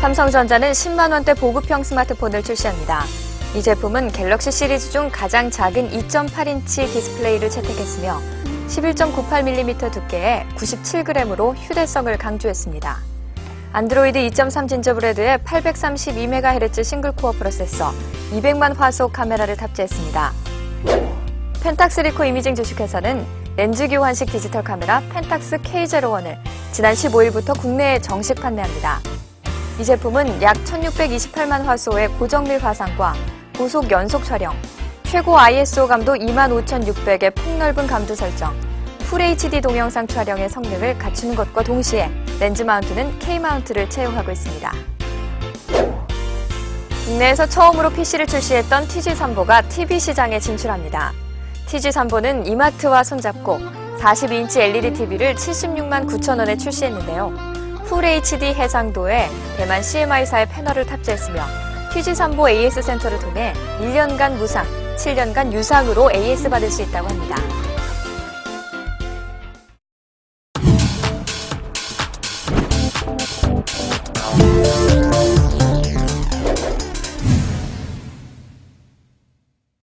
삼성전자는 10만 원대 보급형 스마트폰을 출시합니다. 이 제품은 갤럭시 시리즈 중 가장 작은 2.8인치 디스플레이를 채택했으며 11.98mm 두께에 97g으로 휴대성을 강조했습니다. 안드로이드 2.3 진저브레드에 832MHz 싱글코어 프로세서, 200만 화소 카메라를 탑재했습니다. 펜탁스 리코 이미징 주식회사는 렌즈 교환식 디지털 카메라 펜탁스 K01을 지난 15일부터 국내에 정식 판매합니다. 이 제품은 약 1628만 화소의 고정밀 화상과 고속 연속 촬영, 최고 ISO 감도 25600의 폭넓은 감도 설정, 풀 HD 동영상 촬영의 성능을 갖추는 것과 동시에 렌즈 마운트는 K 마운트를 채용하고 있습니다. 국내에서 처음으로 PC를 출시했던 TG3보가 TV 시장에 진출합니다. TG3보는 이마트와 손잡고 42인치 LED TV를 76만 9천 원에 출시했는데요. 풀 HD 해상도에 대만 CMI사의 패널을 탑재했으며 TG3보 AS 센터를 통해 1년간 무상, 7년간 유상으로 AS 받을 수 있다고 합니다.